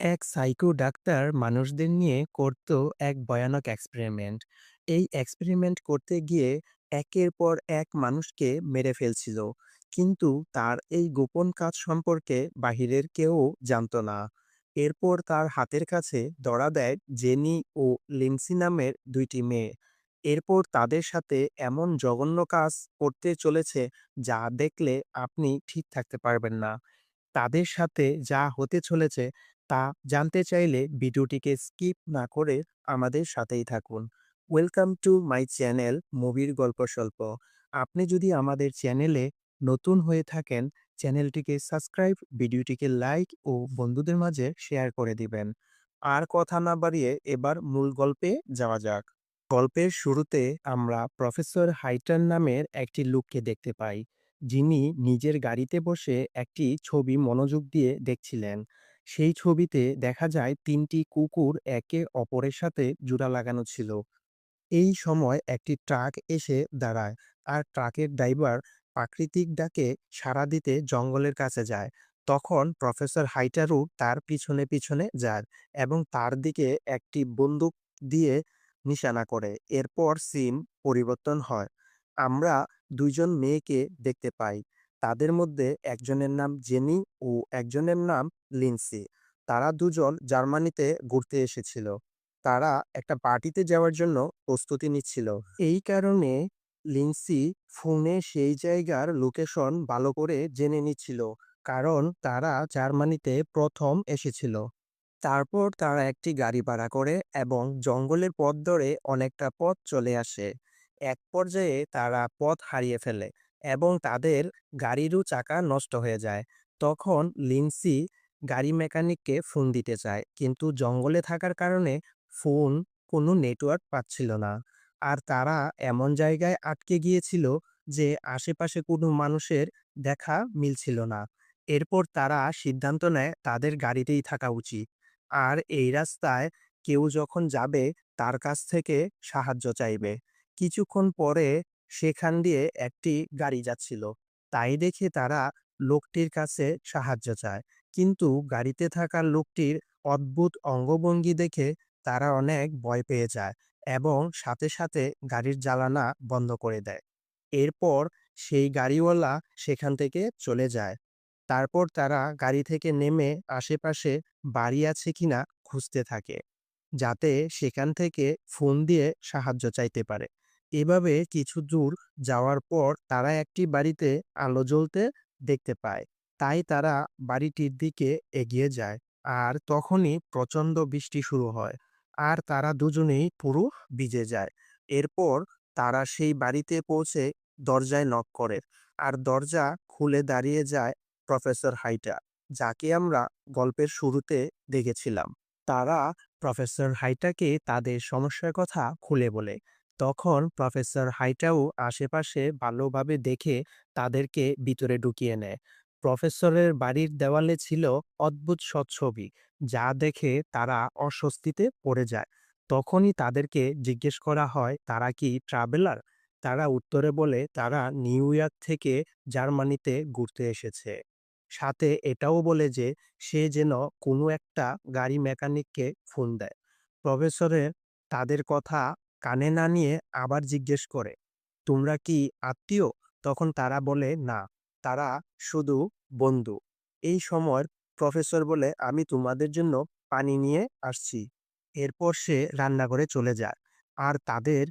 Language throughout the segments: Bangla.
এক সাইকো ডাক্তার মানুষদের নিয়ে করত এক ভয়ানক এক্সপেরিমেন্ট এই এক্সপেরিমেন্ট করতে গিয়ে একের পর এক মানুষকে মেরে ফেলছিল। কিন্তু তার এই গোপন কাজ সম্পর্কে বাহিরের কেউ জানতো না। এরপর তার হাতের কাছে ধরা দেয় জেনি ও লিন্সি নামের দুইটি মেয়ে। এরপর তাদের সাথে এমন জঘন্য কাজ করতে চলেছে যা দেখলে আপনি ঠিক থাকতে পারবেন না। তাদের সাথে যা হতে চলেছে তা জানতে চাইলে ভিডিওটিকে স্কিপ না করে আমাদের সাথেই থাকুন। ওয়েলকাম টু মাই চ্যানেল মুভির গল্প স্বল্প। আপনি যদি আমাদের চ্যানেলে নতুন হয়ে থাকেন চ্যানেলটিকে সাবস্ক্রাইব ভিডিওটিকে লাইক ও বন্ধুদের মাঝে শেয়ার করে দিবেন। আর কথা না বাড়িয়ে এবার মূল গল্পে যাওয়া যাক। গল্পের শুরুতে আমরা প্রফেসর হাইটার নামের একটি লোককে দেখতে পাই। যিনি নিজের গাড়িতে বসে একটি ছবি মনোযোগ দিয়ে দেখছিলেন। সেই ছবিতে দেখা যায় তিনটি কুকুর একে অপরের সাথে জোড়া লাগানো ছিল। এই সময় একটি ট্রাক এসে দাঁড়ায় আর ট্রাকের ড্রাইভার প্রাকৃতিক ডাকে সাড়া দিতে জঙ্গলের কাছে যায়। তখন প্রফেসর হাইটারু তার পিছনে পিছনে যায় এবং তার দিকে একটি বন্দুক দিয়ে নিশানা করে। এরপর সিম পরিবর্তন হয়। আমরা দুইজন মেয়েকে দেখতে পাই। তাদের মধ্যে একজনের নাম জেনি ও একজনের নাম লিন্সি। তারা দুজন জার্মানিতে ঘুরতে এসেছিল। তারা একটা পার্টিতে যাওয়ার জন্য প্রস্তুতি নিচ্ছিল। এই কারণে লিন্সি ফোনে সেই জায়গার লোকেশন ভালো করে জেনে নিচ্ছিল, কারণ তারা জার্মানিতে প্রথম এসেছিল। তারপর তারা একটি গাড়ি ভাড়া করে এবং জঙ্গলের পথ ধরে অনেকটা পথ চলে আসে। এক পর্যায়ে তারা পথ হারিয়ে ফেলে। এবং তাদের গাড়িরও চাকা নষ্ট হয়ে যায়। তখন লিন্সি গাড়ি মেকানিককে ফোন দিতে চায়, কিন্তু জঙ্গলে থাকার কারণে ফোন কোনো নেটওয়ার্ক পাচ্ছিল না। আর তারা এমন জায়গায় আটকে গিয়েছিল যে আশেপাশে কোনো মানুষের দেখা মিলছিল না। এরপর তারা সিদ্ধান্ত নেয় তাদের গাড়িতেই থাকা উচিত। আর এই রাস্তায় কেউ যখন যাবে, তার কাছ থেকে সাহায্য চাইবে। কিছুক্ষণ পরে সেখান দিয়ে একটি গাড়ি যাচ্ছিল। তাই দেখে তারা লোকটির কাছে সাহায্য চায়। কিন্তু গাড়িতে থাকা লোকটির অদ্ভুত অঙ্গভঙ্গি দেখে তারা অনেক ভয় পেয়ে যায় এবং সাথে সাথে গাড়ির জ্বালানা বন্ধ করে দেয়। এরপর সেই গাড়িওয়ালা সেখান থেকে চলে যায়। তারপর তারা গাড়ি থেকে নেমে আশেপাশে বাড়ি আছে কিনা খুঁজতে থাকে, যাতে সেখান থেকে ফোন দিয়ে সাহায্য চাইতে পারে। এভাবে কিছু দূর যাওয়ার পর তারা একটি বাড়িতে আলো জ্বলতে দেখতে পায়। তাই তারা বাড়িটির দিকে এগিয়ে যায় আর তখনই প্রচণ্ড বৃষ্টি শুরু হয় আর তারা দুজনেই পুরো ভিজে যায়। এরপর তারা সেই বাড়িতে পৌঁছে দরজায় নক করে আর দরজা খুলে দাঁড়িয়ে যায় প্রফেসর হাইটা, যাকে আমরা গল্পের শুরুতে দেখেছিলাম। তারা প্রফেসর হাইটাকে তাদের সমস্যার কথা খুলে বলে তখন প্রফেসর হাইটাও আশেপাশে ভালোভাবে দেখে তাদেরকে ভিতরে ঢুকিয়ে নেয়। প্রফেসরের বাড়ির দেওয়ালে ছিল অদ্ভুত ছবি, যা দেখে তারা অস্বস্তিতে পড়ে যায়। তখনই তাদেরকে জিজ্ঞেস করা হয়, তারা কি ট্রাভেলার? তারা উত্তরে বলে, তারা নিউ ইয়র্ক থেকে জার্মানিতে ঘুরতে এসেছে। সাথে এটাও বলে যে, সে যেন কোনো একটা গাড়ি মেকানিককে ফোন দেয়। প্রফেসরের তাদের কথা কানে না নিয়ে আবার জিজ্ঞেস করে, তোমরা কি আত্মীয়? তখন তারা বলে, না, তারা শুধু বন্ধু। এই সময় প্রফেসর বলে, আমি তোমাদের জন্য পানি নিয়ে আসছি। এরপর সে রান্নাঘরে চলে যায়। আর তাদের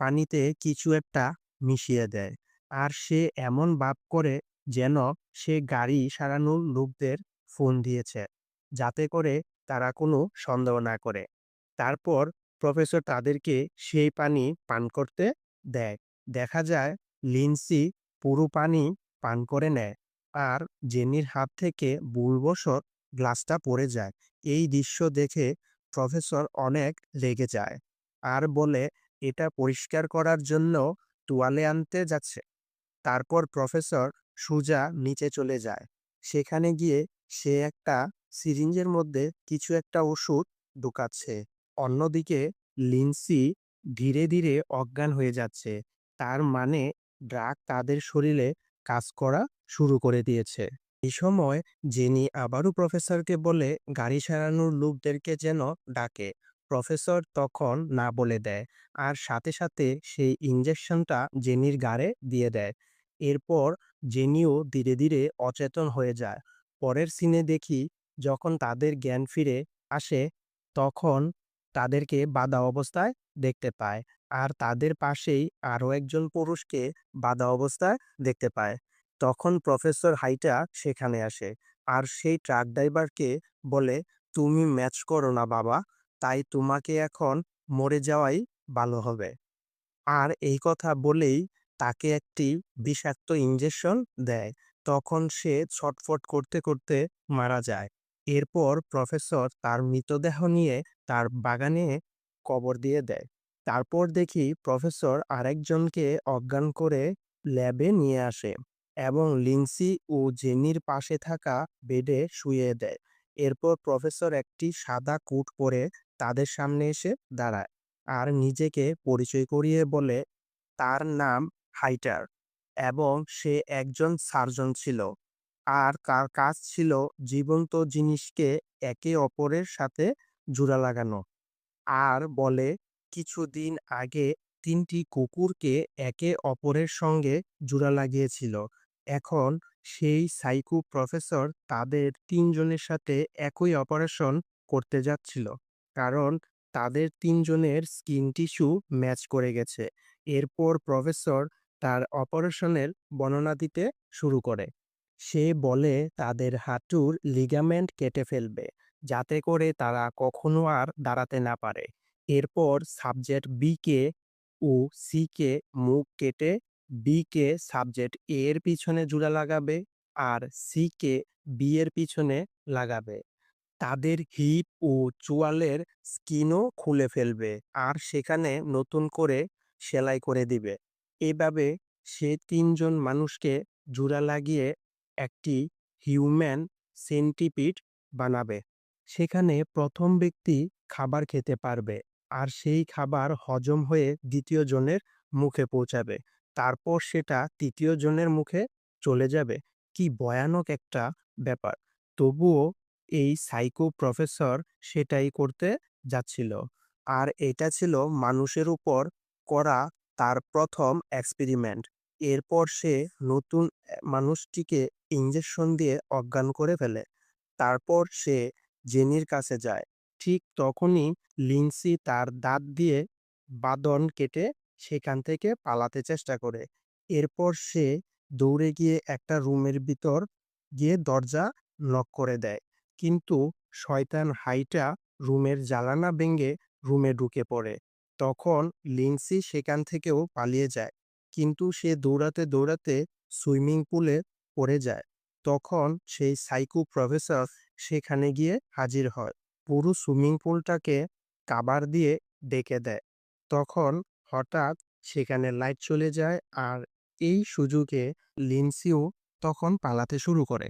পানিতে কিছু একটা মিশিয়ে দেয়। আর সে এমন ভাব করে যেন সে গাড়ি সারানোর লোকদের ফোন দিয়েছে, যাতে করে তারা কোনো সন্দেহ না করে। তারপর প্রফেসর তাদেরকে সেই পানি পান করতে দেয়। দেখা যায় লিন্সি পুরো পানি পান করে নেয় আর জেনির হাত থেকে ভুলবশত গ্লাসটা পড়ে যায়। এই দৃশ্য দেখে প্রফেসর অনেক রেগে যায় আর বলে, এটা পরিষ্কার করার জন্য তোয়ালে আনতে যাচ্ছে। তারপর প্রফেসর সুজা নিচে চলে যায়। সেখানে গিয়ে সে একটা সিরিঞ্জের মধ্যে কিছু একটা ওষুধ ঢুকাচ্ছে। অন্যদিকে লিন্সি ধীরে ধীরে অজ্ঞান হয়ে যাচ্ছে। তার মানে ড্রাগ তাদের শরীরে কাজ করা শুরু করে দিয়েছে। এই সময় জেনি আবারও প্রফেসরকে বলে গাড়ি সারানোর লোকদেরকে যেন ডাকে। প্রফেসর তখন না বলে দেয় আর সাথে সাথে সেই ইঞ্জেকশনটা জেনির গাড়ে দিয়ে দেয়। এরপর জেনিও ধীরে ধীরে অচেতন হয়ে যায়। পরের সিনে দেখি যখন তাদের জ্ঞান ফিরে আসে তখন তাদেরকে বাঁধা অবস্থায় দেখতে পায়। আর তাদের পাশেই আরও একজন পুরুষকে বাধা অবস্থায় দেখতে পায়। তখন প্রফেসর হাইটা সেখানে আসে। আর সেই ট্রাক ড্রাইভারকে বলে, তুমি ম্যাচ করো না বাবা, তাই তোমাকে এখন মরে যাওয়াই ভালো হবে। আর এই কথা বলেই তাকে একটি বিষাক্ত ইঞ্জেকশন দেয়। তখন সে ছটফট করতে করতে মারা যায়। এরপর প্রফেসর তার মৃতদেহ নিয়ে তার বাগানে কবর দিয়ে দেয়। তারপর দেখি প্রফেসর আরেকজনকে অজ্ঞান করে ল্যাবে নিয়ে আসে এবং লিন্সি ও জেনির পাশে থাকা বেডে শুয়ে দেয়। এরপর প্রফেসর একটি সাদা কোট পরে তাদের সামনে এসে দাঁড়ায় আর নিজেকে পরিচয় করিয়ে বলে, তার নাম হাইটার এবং সে একজন সার্জন ছিল। আর তার কাজ ছিল জীবন্ত জিনিসকে একে অপরের সাথে জোড়া লাগানো। আর বলে, কিছুদিন আগে তিনটি কুকুরকে একে অপরের সঙ্গে জোড়া লাগিয়েছিল। এখন সেই সাইকো প্রফেসর তাদের তিনজনের সাথে একই অপারেশন করতে যাচ্ছিল। কারণ তাদের তিনজনের স্কিন টিস্যু ম্যাচ করে গেছে। এরপর প্রফেসর তার অপারেশনের বর্ণনা দিতে শুরু করে। সে বলে, তাদের হাঁটুর লিগামেন্ট কেটে ফেলবে, যাতে করে তারা কখনো আর দাঁড়াতে না পারে। এরপর সাবজেক্ট বি কে ও সি কে মুখ কেটে বি কে সাবজেক্ট এ এর পিছনে জুড়া লাগাবে আর সি কে বি এর পিছনে লাগাবে। তাদের হিপ ও চোয়ালের স্কিনও খুলে ফেলবে আর সেখানে নতুন করে সেলাই করে দিবে। এভাবে সে তিনজন মানুষকে জোড়া লাগিয়ে একটি হিউম্যান সেন্টিপিড বানাবে। সেখানে প্রথম ব্যক্তি খাবার খেতে পারবে আর সেই খাবার হজম হয়ে দ্বিতীয় জনের মুখে পৌঁছাবে। তারপর সেটা তৃতীয় জনের মুখে চলে যাবে। কি ভয়ানক একটা ব্যাপার। তবুও এই সাইকো প্রফেসর সেটাই করতে যাচ্ছিল। আর এটা ছিল মানুষের উপর করা তার প্রথম এক্সপেরিমেন্ট। এরপর সে নতুন মানুষটিকে ইঞ্জেকশন দিয়ে অজ্ঞান করে ফেলে। তারপর সে জেনির কাছে যায়। ঠিক তখনই লিন্সি তার দাঁত দিয়ে বাদন কেটে সেখান থেকে পালাতে চেষ্টা করে। এরপর সে দৌড়ে গিয়ে একটা রুমের ভিতর গিয়ে দরজা লক করে দেয়। কিন্তু শয়তান হাইটা রুমের জানালা ভেঙে রুমে ঢুকে পড়ে। তখন লিন্সি সেখান থেকেও পালিয়ে যায়। কিন্তু সে দৌড়াতে দৌড়াতে সুইমিং পুলে পড়ে যায়, তখন সেই সাইকো প্রফেসর সেখানে গিয়ে হাজির হয়। পুরো সুইমিং পুলটাকে কাবার দিয়ে ডেকে দেয়। তখন হঠাৎ সেখানে লাইট চলে যায় আর এই সুযোগে লিন্সিও তখন পালাতে শুরু করে।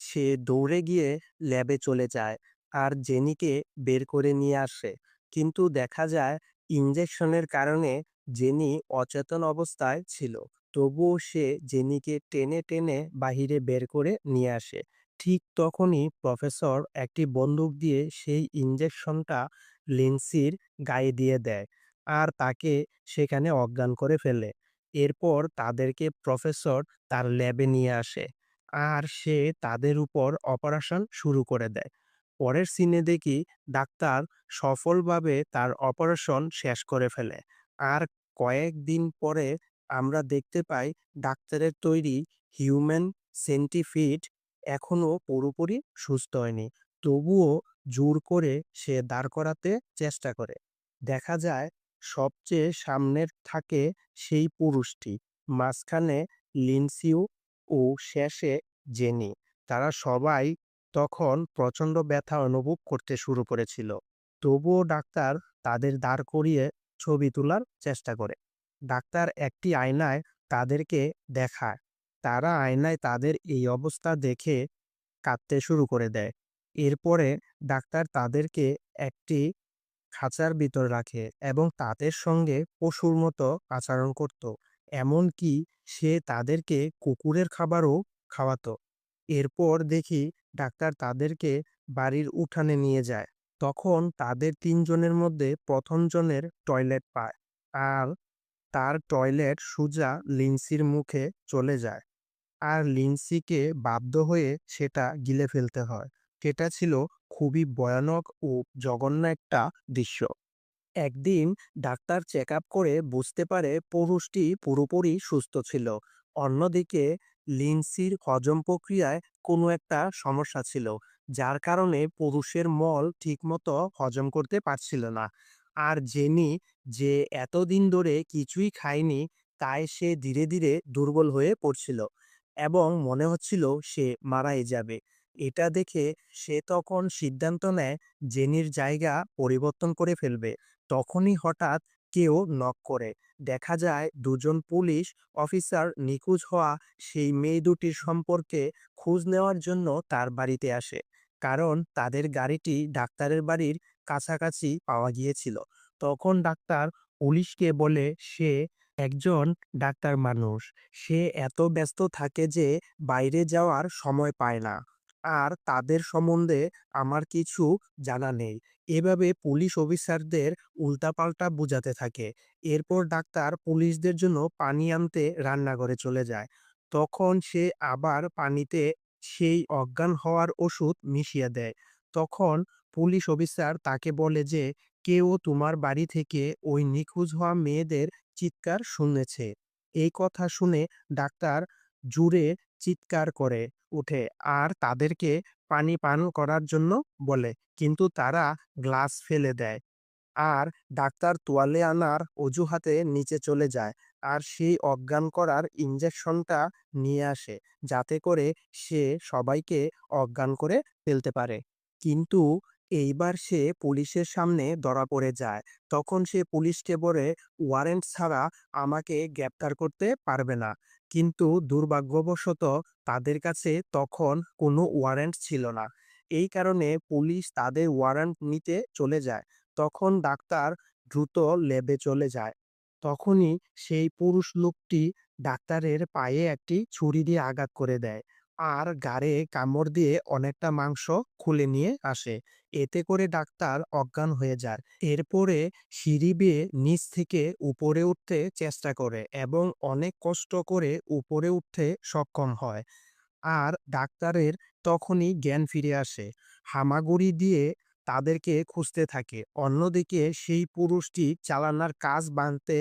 সে দৌড়ে গিয়ে ল্যাবে চলে যায় আর জেনিকে বের করে নিয়ে আসে। কিন্তু দেখা যায় ইঞ্জেকশনের কারণে জেনি অচেতন অবস্থায় ছিল। তবুও সে জেনিকে টেনে টেনে বাহিরে বের করে নিয়ে আসে। ঠিক তখনই প্রফেসর একটি বন্দুক দিয়ে সেই ইঞ্জেকশনটা লিন্সির গায়ে দিয়ে দেয় আর তাকে সেখানে অজ্ঞান করে ফেলে। এরপর তাদেরকে প্রফেসর তার ল্যাবে নিয়ে আসে আর সে তাদের উপর অপারেশন শুরু করে দেয়। পরের সিনে দেখি ডাক্তার সফলভাবে তার অপারেশন শেষ করে ফেলে। আর কয়েকদিন পরে আমরা দেখতে পাই ডাক্তারের তৈরি হিউম্যান সেন্টিফিড এখনও পুরোপুরি সুস্থ হয়নি। তবুও জোর করে সে দাঁড় করাতে চেষ্টা করে। দেখা যায় সবচেয়ে সামনের থাকে সেই পুরুষটি, মাঝখানে লিনসিউ ও শেষে জেনি। তারা সবাই তখন প্রচণ্ড ব্যথা অনুভব করতে শুরু করেছিল। তবুও ডাক্তার তাদের দাঁড় করিয়ে ছবি তোলার চেষ্টা করে। ডাক্তার একটি আয়নায় তাদেরকে দেখায় তারা আয়নায় তাদের এই অবস্থা দেখে কাঁদতে শুরু করে দেয় এরপরে ডাক্তার তাদেরকে একটি খাঁচার ভিতর রাখে এবং তাদের সঙ্গে পশুর মতো আচরণ করত এমনকি সে তাদেরকে কুকুরের খাবারও খাওয়াতো এরপর দেখি ডাক্তার তাদেরকে বাড়ির উঠানে নিয়ে যায়। তখন তাদের তিনজনের মধ্যে ১ম জনের টয়লেট পায়। আর তার টয়লেট সোজা লিন্সির মুখে চলে যায়। আর লিন্সিকে বাধ্য হয়ে সেটা গিলে ফেলতে হয়। সেটা ছিল খুবই ভয়ানক ও জঘন্য একটা দৃশ্য। একদিন ডাক্তার চেক করে বুঝতে পারে পুরুষটি পুরোপুরি সুস্থ ছিল। অন্যদিকে লিন্সির হজম প্রক্রিয়ায় কোনো একটা সমস্যা ছিল। যার কারণে পুরুষের মল ঠিকমতো হজম করতে পারছিল না। আর জেনি যে এতদিন ধরে কিছুই খায়নি, তাই সে ধীরে, ধীরে দুর্বল হয়ে পড়ছিল এবং মনে হচ্ছিল সে মারাই যাবে। এটা দেখে সে তখন সিদ্ধান্ত নেয় জেনির জায়গা পরিবর্তন করে ফেলবে। তখনই হঠাৎ কেউ নক করে। দেখা যায় দুজন পুলিশ অফিসার নিখোঁজ হওয়া সেই মেয়ে দুটির সম্পর্কে খোঁজ নেওয়ার জন্য তার বাড়িতে আসে। কারণ তাদের গাড়িটি ডাক্তারের বাড়ির কাছাকাছি পাওয়া গিয়েছিল। তখন ডাক্তার পুলিশকে বলে, সে একজন ডাক্তার মানুষ। সে এত ব্যস্ত থাকে যে বাইরে যাওয়ার সময় পায় না। আর তাদের সম্বন্ধে আমার কিছু জানা নেই। এভাবে পুলিশ অফিসারদের উল্টাপাল্টা বুঝাতে থাকে। এরপর ডাক্তার পুলিশদের জন্য পানি আনতে রান্নাঘরে চলে যায়। তখন সে আবার পানিতে সেই অজ্ঞান হওয়ার ওষুধ মিশিয়ে দেয়। তখন পুলিশ অফিসার তাকে বলে যে, কেউ তোমার বাড়ি থেকে ওই নিখোঁজ হওয়া মেয়েদের চিৎকার শুনেছে। এই কথা শুনে ডাক্তার জুড়ে চিৎকার করে ওঠে আর তাদেরকে পানি পান করার জন্য বলে। কিন্তু তারা গ্লাস ফেলে দেয়। আর ডাক্তার তোয়ালে আনার অজুহাতে নিচে চলে যায়। আর সেই অজ্ঞান করার ইনজেকশনটা নিয়ে আসে। যাতে করে সে সবাইকে অজ্ঞান করে ফেলতে পারে। কিন্তু এইবার সে পুলিশের সামনে ধরা পড়ে যায়। তখন সে পুলিশকে বলে ওয়ারেন্ট ছাড়া আমাকে গ্রেপ্তার করতে পারবে না। কিন্তু দুর্ভাগ্যবশত তাদের কাছে তখন কোনো ওয়ারেন্ট ছিল না। এই কারণে পুলিশ তাদের ওয়ারেন্ট নিতে চলে যায়। তখন ডাক্তার দ্রুত লেবে চলে যায়। তখনই সেই পুরুষ লোকটি ডাক্তারের পায়ে একটি ছুরি দিয়ে আঘাত করে দেয়। আর গাড়ে কামড় দিয়ে অনেকটা মাংস খুলে নিয়ে আসে। এতে করে ডাক্তার অজ্ঞান হয়ে যায়। এরপরে সিঁড়ি বেয়ে নিচ থেকে উপরে উঠতে চেষ্টা করে এবং অনেক কষ্ট করে উপরে উঠতে সক্ষম হয়। আর ডাক্তারের তখনই জ্ঞান ফিরে আসে। হামাগুড়ি দিয়ে তাদেরকে খুঁজতে থাকে। অন্যদিকে সেই পুরুষটি জানালার কাজ ভাঙতে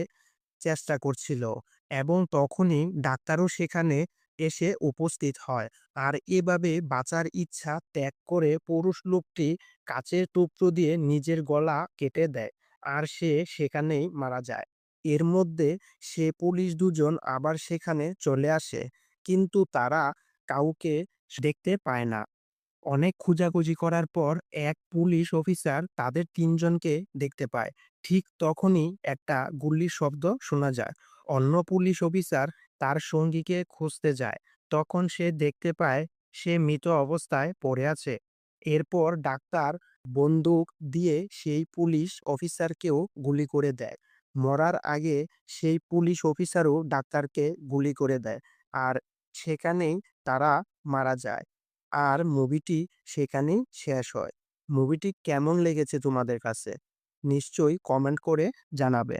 চেষ্টা করছিল এবং তখনই ডাক্তারও সেখানে এসে উপস্থিত হয়। আর এভাবে বাঁচার ইচ্ছা ত্যাগ করে পুরুষ লোকটি কাচের টুকরো দিয়ে নিজের গলা কেটে দেয়। আর সে সেখানেই মারা যায়। এর মধ্যে সে পুলিশ দুজন আবার সেখানে চলে আসে। কিন্তু তারা কাউকে দেখতে পায় না। অনেক খোঁজাখুঁজি করার পর এক পুলিশ অফিসার তাদের তিনজনকে দেখতে পায়। ঠিক তখনই একটা গুলির শব্দ শোনা যায়। অন্য পুলিশ অফিসার তার সঙ্গীকে খুঁজতে যায়। তখন সে দেখতে পায় সে মৃত অবস্থায় পড়ে আছে। এরপর ডাক্তার বন্দুক দিয়ে সেই পুলিশ অফিসারকেও গুলি করে দেয়। মরার আগে সেই পুলিশ অফিসারও ডাক্তারকে গুলি করে দেয়। আর সেখানেই তারা মারা যায়। আর মুভিটি সেখানেই শেষ হয়। মুভিটি কেমন লেগেছে তোমাদের কাছে? নিশ্চয়ই কমেন্ট করে জানাবে।